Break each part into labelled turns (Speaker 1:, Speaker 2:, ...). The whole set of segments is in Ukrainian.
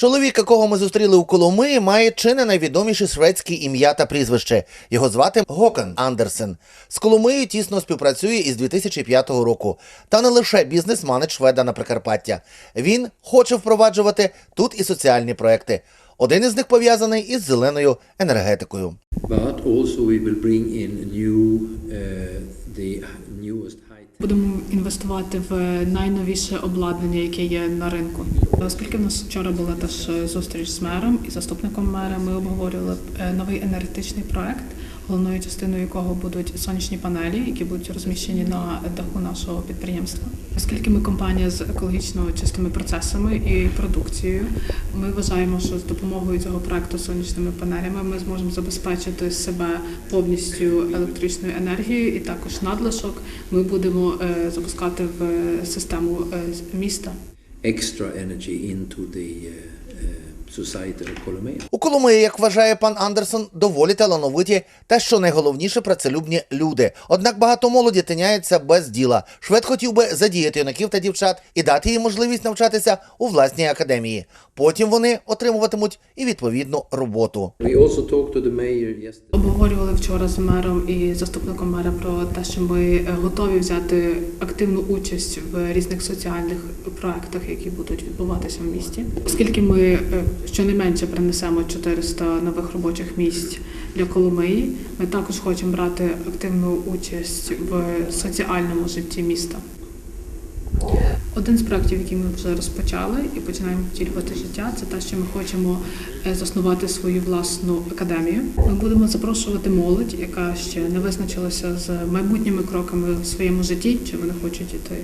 Speaker 1: Чоловік, якого ми зустріли у Коломиї, має чи не найвідоміше шведське ім'я та прізвище. Його звати Гокан Андерсен. З Коломиєю тісно співпрацює із 2005 року. Та не лише бізнес манить шведа на Прикарпаття. Він хоче впроваджувати тут і соціальні проекти. Один із них пов'язаний із зеленою енергетикою.
Speaker 2: But also we will bring in new, uh, the newest
Speaker 3: Будемо інвестувати в найновіше обладнання, яке є на ринку. Оскільки в нас вчора була теж зустріч з мером і заступником мера, ми обговорювали е, новий енергетичний проект, головною частиною якого будуть сонячні панелі, які будуть розміщені на даху нашого підприємства. Оскільки ми компанія з екологічно чистими процесами і продукцією, ми вважаємо, що з допомогою цього проекту сонячними панелями ми зможемо забезпечити себе повністю електричною енергією, і також надлишок ми будемо е, запускати в е, систему е, з- міста.
Speaker 2: extra energy into the uh, uh, society of Colomea.
Speaker 1: Коломиї, як вважає пан Андерсон, доволі талановиті та, що найголовніше, працелюбні люди. Однак багато молоді тиняється без діла. Швед хотів би задіяти юнаків та дівчат і дати їм можливість навчатися у власній академії. Потім вони отримуватимуть і відповідну роботу.
Speaker 3: Обговорювали вчора з мером і заступником мера про те, що ми е, готові взяти активну участь в різних соціальних проектах, які будуть відбуватися в місті. Оскільки ми е, щонайменше принесемо 400 нових робочих місць для Коломиї, ми також хочемо брати активну участь в соціальному житті міста. Один з проєктів, який ми вже розпочали і починаємо втілювати життя, це те, що ми хочемо е, заснувати свою власну академію. Ми будемо запрошувати молодь, яка ще не визначилася з майбутніми кроками в своєму житті, чи вони хочуть іти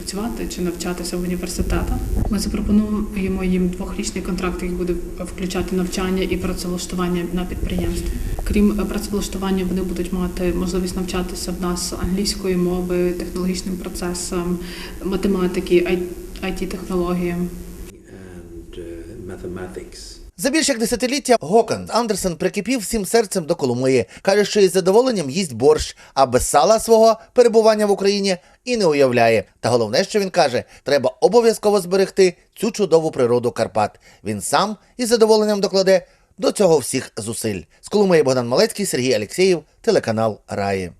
Speaker 3: працювати чи навчатися в університетах. Ми запропонуємо їм двохрічний контракт, який буде включати навчання і працевлаштування на підприємстві. Крім е, працевлаштування, вони будуть мати можливість навчатися в нас англійської мови, технологічним процесам, математики, it технологіям
Speaker 2: mathematics.
Speaker 1: За більш як десятиліття Гокан Андерсен прикипів всім серцем до Коломиї. Каже, що із задоволенням їсть борщ, а без сала свого перебування в Україні і не уявляє. Та головне, що він каже, треба обов'язково зберегти цю чудову природу Карпат. Він сам із задоволенням докладе до цього всіх зусиль. З Коломиї Богдан Малецький, Сергій Алєксєєв, телеканал Раї.